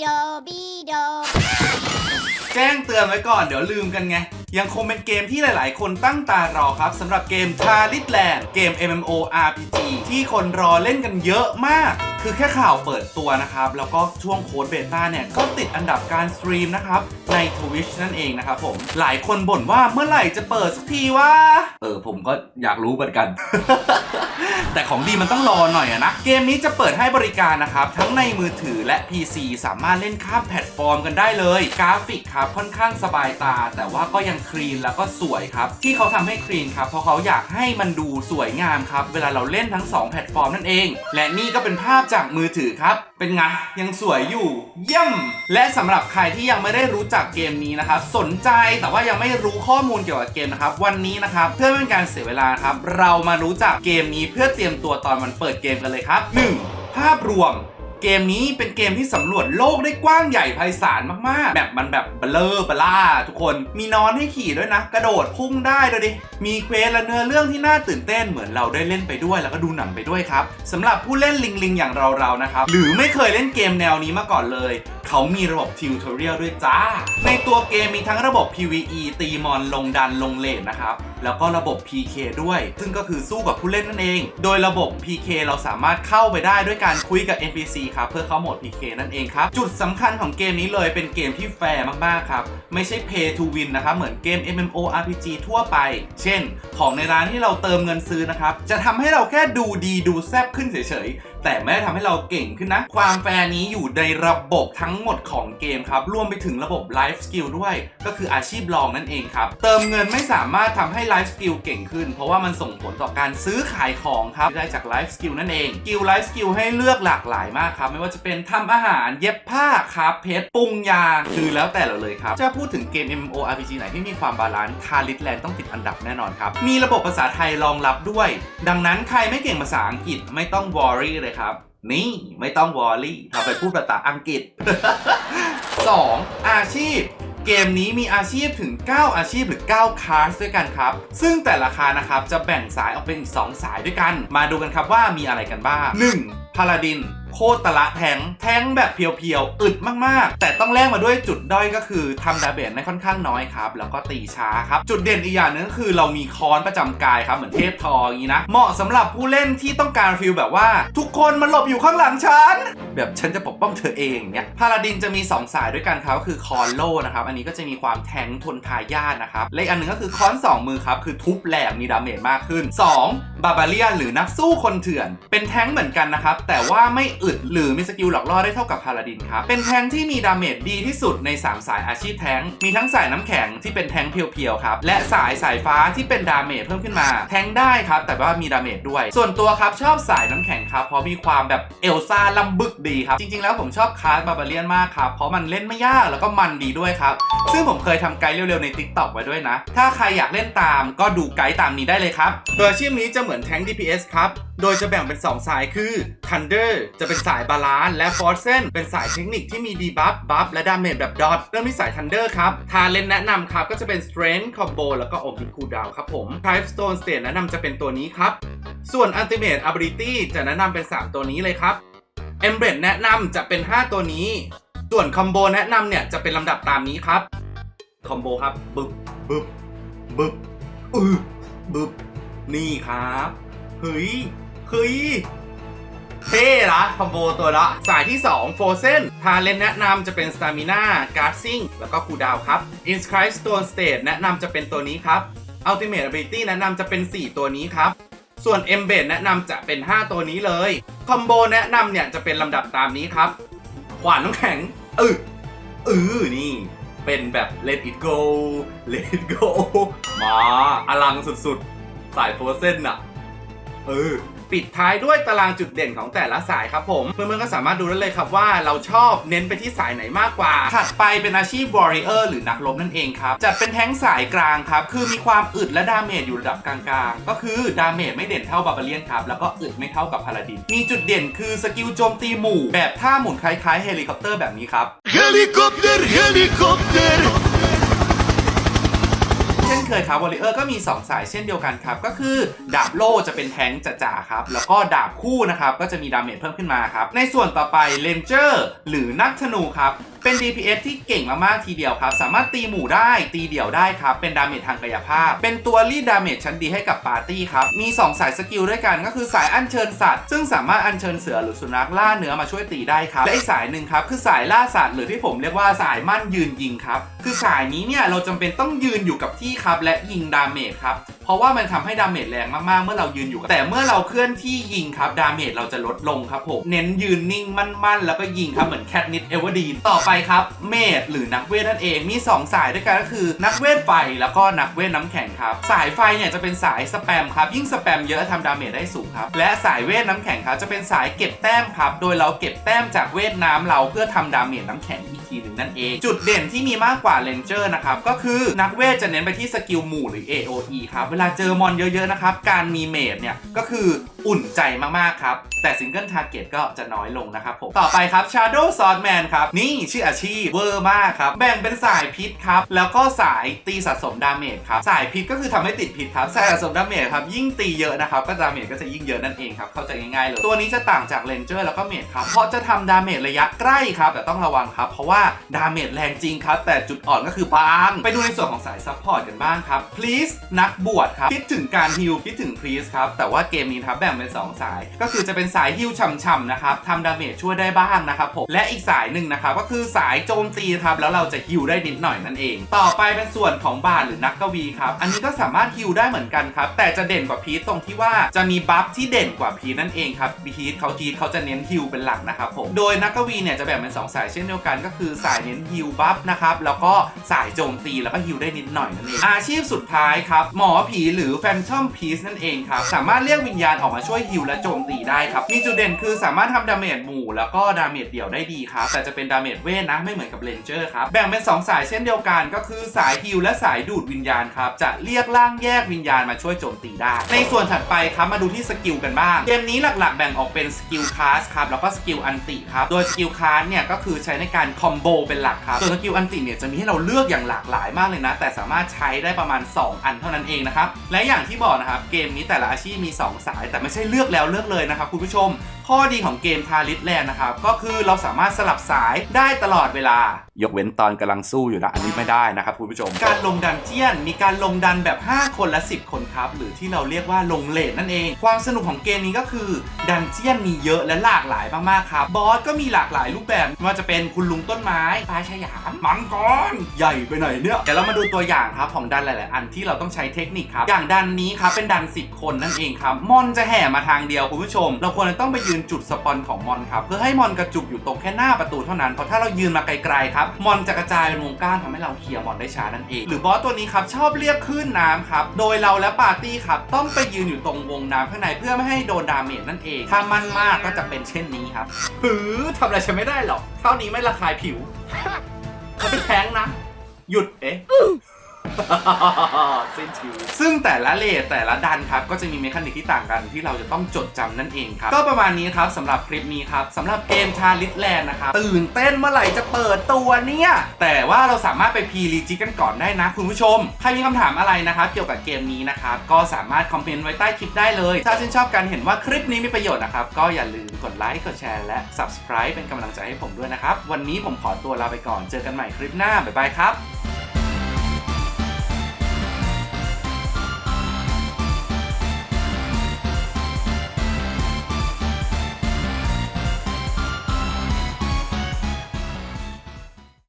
โดบีโด แจ้งเตือนไว้ก่อนเดี๋ยวลืมกันไง ยังคงเป็นเกมที่หลายๆ คนตั้งตารอครับสำหรับเกม t a l i t Land เกม MMO RPG ที่คนรอเล่นกันเยอะมาก คือแค่ข่าวเปิดตัวนะครับ แล้วก็ช่วงโค้ดเบต้าเนี่ย ก็ติดอันดับการสตรีมนะครับ ใน Twitch นั่นเองนะครับผม หลายคนบ่นว่าเมื่อไหร่จะเปิดสักทีวะเออ ผมก็อยากรู้เหมือนกัน แต่ของดีมันต้องรอหน่อยอะนะ เกมนี้จะเปิดให้บริการนะครับ ทั้งในมือถือและ PC สามารถเล่นข้ามแพลตฟอร์มกันได้เลย กราฟิกครับค่อนข้างสบายตา แต่ว่าก็ยังคลีนแล้วก็สวยครับ ที่เขาทำให้คลีนครับเพราะเขาอยากให้มันดูสวยงามครับเวลาเราเล่นทั้ง 2 แพลตฟอร์มนั่นเอง และนี่ก็เป็นภาพจากมือถือครับ เป็นไงยังสวยอยู่ เยี่ยม และสำหรับใครที่ยังไม่ได้รู้จักเกมนี้นะครับ สนใจแต่ว่ายังไม่รู้ข้อมูลเกี่ยวกับเกมนะครับ วันนี้นะครับเพื่อไม่เป็นการเสียเวลาครับ เรามารู้จักเกมนี้เพื่อเตรียมตัวตอนมันเปิดเกมกันเลยครับ 1. ภาพรวม เกมนี้เป็นเกมที่สำรวจโลกได้กว้างใหญ่ไพศาลมากๆแบบมันแบบเบลอเบล่าทุกคน มีนอนให้ขี่ด้วยนะ กระโดดพุ่งได้ด้วยดิ มีเควสและเนื้อเรื่องที่น่าตื่นเต้นเหมือนเราได้เล่นไปด้วยแล้วก็ดูหนังไปด้วยครับสำหรับผู้เล่นลิงลิงอย่างเราๆนะครับหรือไม่เคยเล่นเกมแนวนี้มาก่อนเลยเขามีระบบทิวทอเรียลด้วยจ้า ในตัวเกมมีทั้งระบบ PVE ตีมอนลงดันลงเลนนะครับ แล้วก็ระบบ PK ด้วย ซึ่งก็คือสู้กับผู้เล่นนั่นเอง โดยระบบ PK เราสามารถเข้าไปได้ด้วยการคุยกับ NPC ครับเพื่อเข้าโหมด PK นั่นเองครับ จุดสำคัญของเกมนี้เลยเป็นเกมที่แฟร์มากๆครับ ไม่ใช่ Pay to Win นะครับเหมือนเกม MMORPG ทั่วไป เช่น ของในร้านที่เราเติมเงินซื้อนะครับ จะทำให้เราแค่ดูดีดูแซ่บขึ้นเฉยๆ แต่ไม่ได้ทำให้เราเก่งขึ้นนะ ความแฟร์นี้อยู่ในระบบทั้งหมดของเกมครับ รวมไปถึงระบบ Life Skill ด้วย ก็คืออาชีพรองนั่นเองครับ เติมเงินไม่สามารถทำให้ Life Skill เก่งขึ้น เพราะว่ามันส่งผลต่อการซื้อขายของครับได้จาก Life Skill นั่นเองสกิล Life Skill ให้เลือกหลากหลายมากครับ ไม่ว่าจะเป็นทำอาหารเย็บผ้าคราฟเพชรปรุงยาคือแล้วแต่เราเลยครับจะพูดถึงเกม MMORPG ไหนที่มีความบาลานซ์ทาริสแลนด์ต้องติดอันดับแน่นอนครับมีระบบภาษาไทยรองรับด้วย ดังนั้นใครไม่เก่งภาษาอังกฤษไม่ต้องวอรี่เลยครับ นี่ไม่ต้องวอรี่เราไปพูดภาษาอังกฤษ 2. อาชีพเกมนี้มีอาชีพถึง 9 อาชีพหรือ 9 คลาสด้วยกันครับ ซึ่งแต่ละคลาสนะครับจะแบ่งสายออกเป็นอีก 2 สายด้วยกัน มาดูกันครับว่ามีอะไรกันบ้าง 1. พาลาดิน โคตรตะละแทงแทงแบบเพียวๆ อึดมากๆ แต่ต้องแลกมาด้วยจุดด้อยก็คือทำดาเบจได้ค่อนข้างน้อยครับ แล้วก็ตีช้าครับ จุดเด่นอีกอย่างหนึงก็คือเรามีค้อนประจำกายครับ เหมือนเทพทออย่างนี้นะ เหมาะสำหรับผู้เล่นที่ต้องการฟีลแบบว่า ทุกคนมาหลบอยู่ข้างหลังฉัน แบบฉันจะปกป้องเธอเองเนี่ยพาลาดินจะมี 2 สายด้วยกันครับก็คือคอนโลนะครับ อันนี้ก็จะมีความแทงทนทายาทนะครับ และอีกอันหนึงก็คือค้อน 2 มือครับคือทุบแหลกมีดาเมจมากขึ้น 2. บาบาเลียนหรือนักสู้คนเถื่อน เป็นแท้งเหมือนกันนะครับ แต่ว่าไม่อึดหรือมีสกิลหลอกล่อได้เท่ากับพาลาดินครับ เป็นแท้งที่มีดาเมจดีที่สุดใน 3 สายอาชีพแท้ง มีทั้งสายน้ำแข็งที่เป็นแท้งเพียวๆครับ และสายสายฟ้าที่เป็นดาเมจเพิ่มขึ้นมา แท้งได้ครับ แต่ว่ามีดาเมจด้วย ส่วนตัวครับชอบสายน้ำแข็งครับ เพราะมีความแบบเอลซ่าลำบึกดีครับ จริงๆ แล้วผมชอบคลาสบาบาเลียนมากครับ เพราะมันเล่นไม่ยากแล้วก็มันดีด้วยครับ ซึ่งผมเคยทำไกด์เร็วๆใน TikTok ไว้ด้วยนะ ถ้าใครอยากเล่นตามก็ดูไกด์ตามนี้ได้เลยครับโดยอาชีพนี้จะเหมือนแทงค์ DPS ครับ โดยจะแบ่งเป็น 2 สายคือ Thunder จะเป็นสายบาลานซ์และ Force เป็นสายเทคนิคที่มีดีบัฟบัฟและดาเมจแบบดอทเริ่มที่สาย Thunder ครับทาเลนแนะนำครับก็จะเป็น Strength Combo แล้วก็ Omni Cooldown ครับผม Type Stone State แนะนำจะเป็นตัวนี้ครับ ส่วน Ultimate Ability จะแนะนำเป็น 3 ตัวนี้เลยครับ e m b r e d แนะนำจะเป็น 5 ตัวนี้ ส่วน Combo แนะนำเนี่ยจะเป็นลำดับตามนี้ครับ Combo ครับบึบบึบบึบอือบึบ นี่ครับเฮ้ยเฮ้ยเท่ละคอมโบตัวละ สายที่ 2 โฟเซนทาเลนแนะนำจะเป็น Stamina g a r d i n g แล้วก็คูดาวครับ Inscribe Stone State แนะนำจะเป็นตัวนี้ครับ Ultimate Ability แนะนำจะเป็น 4 ตัวนี้ครับ ส่วน Embed แนะนำจะเป็น 5 ตัวนี้เลย คอมโบแนะนำเนี่ยจะเป็นลำดับตามนี้ครับ ขวานน้ำแข็งเออเออนี่ เป็นแบบ let it go let it go มาอลังสุดๆ สายโฟเซนอะเออปิดท้ายด้วยตารางจุดเด่นของแต่ละสายครับผม เพื่อนๆก็สามารถดูได้เลยครับว่าเราชอบเน้นไปที่สายไหนมากกว่า ถัดไปเป็นอาชีพ Warrior หรือนักรบนั่นเองครับ จัดเป็นแท้งสายกลางครับ คือมีความอึดและดาเมจอยู่ระดับกลางๆ ก็คือดาเมจไม่เด่นเท่าบาบาเลียนครับ แล้วก็อึดไม่เท่ากับพาลาดิน มีจุดเด่นคือสกิลโจมตีหมู่ แบบท่าหมุนคล้ายๆเฮลิคอปเตอร์แบบนี้ครับ Helikopter, helikopter. เช่นเค เคยครับวอลเลเยอร์ก็มี 2 สายเช่นเดียวกันครับ ก็คือดาบโล่จะเป็นแทงจ๋าๆครับ แล้วก็ดาบคู่นะครับ ก็จะมีดาเมจเพิ่มขึ้นมาครับ ในส่วนต่อไปเลนเจอร์หรือนักธนูครับเป็น DPS ที่เก่งมาก ๆ ทีเดียวครับ สามารถตีหมู่ได้ ตีเดี่ยวได้ครับ เป็นดาเมจทางกายภาพ เป็นตัวรีดดาเมจชั้นดีให้กับปาร์ตี้ครับ มี 2 สายสกิลด้วยกัน ก็คือสายอัญเชิญสัตว์ ซึ่งสามารถอัญเชิญเสือหรือสุนัขล่าเนื้อมาช่วยตีได้ครับ และอีกสายหนึ่งครับ คือสายล่าสัตว์หรือที่ผมเรียกว่าสายมั่นยืนยิงครับ คือสายนี้เนี่ยเราจำเป็นต้องยืนอยู่กับที่ครับและยิงดาเมจครับ เพราะว่ามันทำให้ดาเมจแรงมากๆ เมื่อเรายืนอยู่ แต่เมื่อเราเคลื่อนที่ยิงครับดาเมจเราจะลดลงครับผม เน้นยืนนิ่งมั่นๆ แล้วก็ยิงครับเหมือนแคทนิดเอเวอร์ดีน ต่อไปครับเมดหรือนักเวทนั่นเอง มี 2 สายด้วยกันก็คือ นักเวทไฟแล้วก็นักเวทน้ำแข็งครับ สายไฟเนี่ยจะเป็นสายสแปมครับ ยิ่งสแปมเยอะทำดาเมจได้สูงครับ และสายเวทน้ำแข็งครับจะเป็นสายเก็บแต้มครับ โดยเราเก็บแต้มจากเวทน้ำเราเพื่อทำดาเมจน้ำแข็งอีกทีหนึ่งนั่นเอง จุดเด่นที่มีมากกว่าเลนเจอร์นะครับ ก็คือนักเวทจะเน้นไปที่สกิลหมู่หรือ AOE ครับ เวลาเจอมอนเยอะๆนะครับ การมีเมดเนี่ยก็คือ อุ่นใจมากๆครับ แต่ซิงเกิลทาร์เก็ตก็จะน้อยลงนะครับผม ต่อไปครับ Shadow s o r d Man ครับ นี่ชื่ออาชีพเวอร์มากครับ แบ่งเป็นสายพิษครับ แล้วก็สายตีสะสมดาเมจครับ สายพิษก็คือทำให้ติดพิษครับ สายสะสมดาเมจครับ ยิ่งตีเยอะนะครับ ก็ดาเมจก็จะยิ่งเยอะนั่นเองครับ เข้าใจง่ายๆเลย ตัวนี้จะต่างจากเลนเจอร์แล้วก็เมจครับ เพราะจะทำดาเมจระยะใกล้ครับ แต่ต้องระวังครับ เพราะว่าดาเมจแรงจริงครับ แต่จุดอ่อนก็คือบาง ไปดูในส่วนของสายซัพพอร์ตกันบ้างครับ please นักบวชครับ คิดถึงการฮิลคิดถึง please ครับ แต่ว่าเกมนี้ครับแบ่งเป็นสสาย ก็คือจะเป็นสายฮิลช่ำๆนะครับทำดาเมจช่วยได้บ้างนะครับผมและอีกสายหนึ่งนะครับก็คือสายโจมตีครับแล้วเราจะฮิลได้นิดหน่อยนั่นเอง ต่อไปเป็นส่วนของบาทหรือนักกวีครับอันนี้ก็สามารถฮิลได้เหมือนกันครับแต่จะเด่นกว่าพีทตรงที่ว่าจะมีบัฟที่เด่นกว่าพีทนั่นเองครับพีทเขาพีทเขาจะเน้นฮิลเป็นหลักนะครับผมโดยนักกวีเนี่ยจะแบ่งเป็นสองสายเช่นเดียวกัน ก็คือสายเน้นฮิลบัฟนะครับแล้วก็สายโจมตีแล้วก็ฮิลได้นิดหน่อยนั่นเองอาชีพสุดท้ายครับหมอผีหรือแฟนทอมพีซนั่นเองครับสามารถเรียกวิญญาณออกมาช่วยฮิวและโจมตีได้ครับ มีจุดเด่นคือสามารถทำดาเมจหมู่ แล้วก็ดาเมจเดี่ยวได้ดีครับ แต่จะเป็นดาเมจเวทนะไม่เหมือนกับเลนเจอร์ครับ แบ่งเป็นสองสายเช่นเดียวกันก็คือสายฮิลและสายดูดวิญญาณครับ จะเรียกร่างแยกวิญญาณมาช่วยโจมตีได้ ในส่วนถัดไปครับมาดูที่สกิลกันบ้าง เกมนี้หลักๆ แบ่งออกเป็นสกิลคลาสครับแล้วก็สกิลอันติครับ โดยสกิลคลาสเนี่ยก็คือใช้ในการคอมโบเป็นหลักครับ ส่วนสกิลอันติเนี่ยจะมีให้เราเลือกอย่างหลากหลายมากเลยนะ แต่สามารถใช้ได้ประมาณ 2 อันเท่านั้นเองนะครับ และอย่างที่บอกนะครับเกมนี้แต่ละอาชีพมี 2 สาย แต่ไม่ใช่เลือกแล้วเลือกเลยนะครับคุณผู้ชม ข้อดีของเกมทาริสแลนด์นะครับ ก็คือเราสามารถสลับสายได้ตลอดเวลา ยกเว้นตอนกำลังสู้อยู่นะอันนี้ไม่ได้นะครับคุณผู้ชม การลงดันเจียนมีการลงดันแบบ 5 คนและ 10 คนครับ หรือที่เราเรียกว่าลงเลนนั่นเอง ความสนุกของเกมนี้ก็คือดันเจียนมีเยอะและหลากหลายมากๆครับบอสก็มีหลากหลายรูปแบบไม่ว่าจะเป็นคุณลุงต้นไม้ปลายฉยามมังกรใหญ่ไปไหนเนี่ยเดี๋ยวเรามาดูตัวอย่างครับของดันหลาย ๆ อันที่เราต้องใช้เทคนิคครับอย่างดันนี้ครับเป็นดัน 10 คนนั่นเองครับมอนจะแห่มาทางเดียวคุณผู้ชม เราควรจะต้องไปยืนจุดสปอนของมอนครับเพื่อให้มอนกระจุกอยู่ตรงแค่หน้าประตูเท่านั้นเพราะถ้าเรายืนมาไกล ๆ ครับมอนจะกระจายเป็นวงก้านทำให้เราเคลียร์มอนได้ช้านั่นเอง หรือบอสตัวนี้ครับชอบเรียกคลื่นน้ำครับ โดยเราและปาร์ตี้ครับต้องไปยืนอยู่ตรงวงน้ำข้างในเพื่อไม่ให้โดนดาเมจนั่นเอง ถ้ามันมากก็จะเป็นเช่นนี้ครับหือทำอะไรฉันไม่ได้หรอก เท่านี้ไม่ระคายผิวเขาเป็นแท้งนะ หยุดเอ๊ะ สิ้นชีวิตซึ่งแต่ละเลทแต่ละดันครับก็จะมีเมคานิกที่ต่างกันที่เราจะต้องจดจำนั่นเองครับ ก็ประมาณนี้ครับสำหรับคลิปนี้ครับสำหรับเกมชาลิทแลนด์นะครับตื่นเต้นเมื่อไหร่จะเปิดตัวเนี่ย แต่ว่าเราสามารถไปพีรีจิกันก่อนได้นะคุณผู้ชม ใครมีคำถามอะไรนะครับเกี่ยวกับเกมนี้นะครับก็สามารถคอมเมนต์ไว้ใต้คลิปได้เลย ถ้าชื่นชอบการเห็นว่าคลิปนี้มีประโยชน์นะครับก็อย่าลืมกดไลค์กดแชร์และ subscribe เป็นกำลังใจให้ผมด้วยนะครับวันนี้ผมขอตัวลาไปก่อนเจอกันใหม่คลิปหน้าบ๊ายบายครับ